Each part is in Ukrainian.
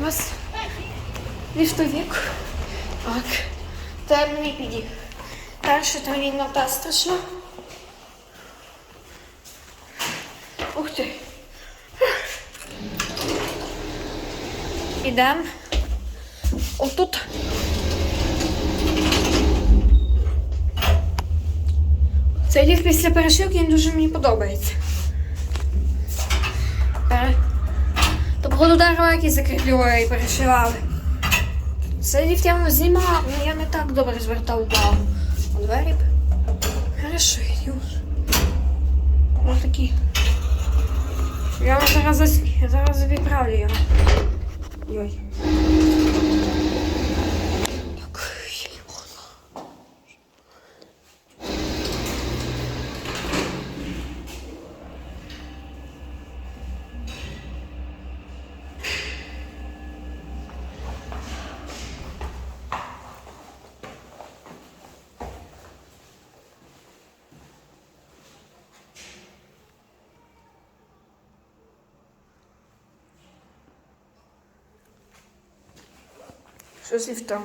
у вас ліфтовік. Так. Темний піді. Далі там вільнота страшна. Ух ти. Ідемо. Отут. Цей ліфт після перешивки він дуже мені подобається. Дерева якісь закріплювали і перешивали. Це ліфт я знімав, але я не так добре звертав увагу. У двері перешию. Ось такі. Я зараз зараз відправлю його. Йой. Що з ліфтом?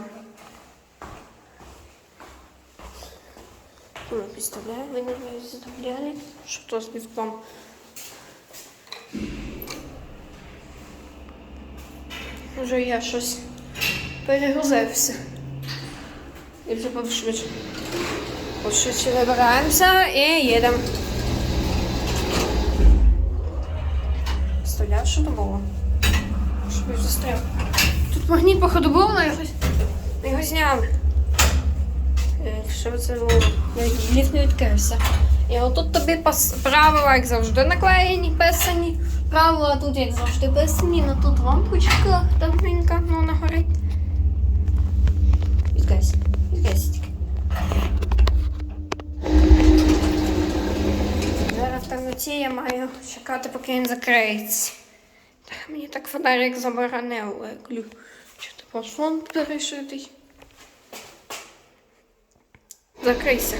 Ну, підставляю, ви не заставляли, що з ліфтом. Вже я щось перегрузився. І вже пошвидше. Пошвидше вибираємося і їдемо. Представляв, що то було? Щоб я застряв. Тут магніт, походу, був, але якось його зняли. Е, Що це було? Ліфт не відкрився. І отут тобі пас- правила, як завжди, наклеєні, писані. Правила тут, як завжди, писані, але тут лампочка давненька, ну вона горить. Відкайся, відкайся тільки. Зараз в темноті я маю чекати, поки він закриється. Та Мені так фонарик заборонив, клю. Чи телефон перешитий? Закрийся.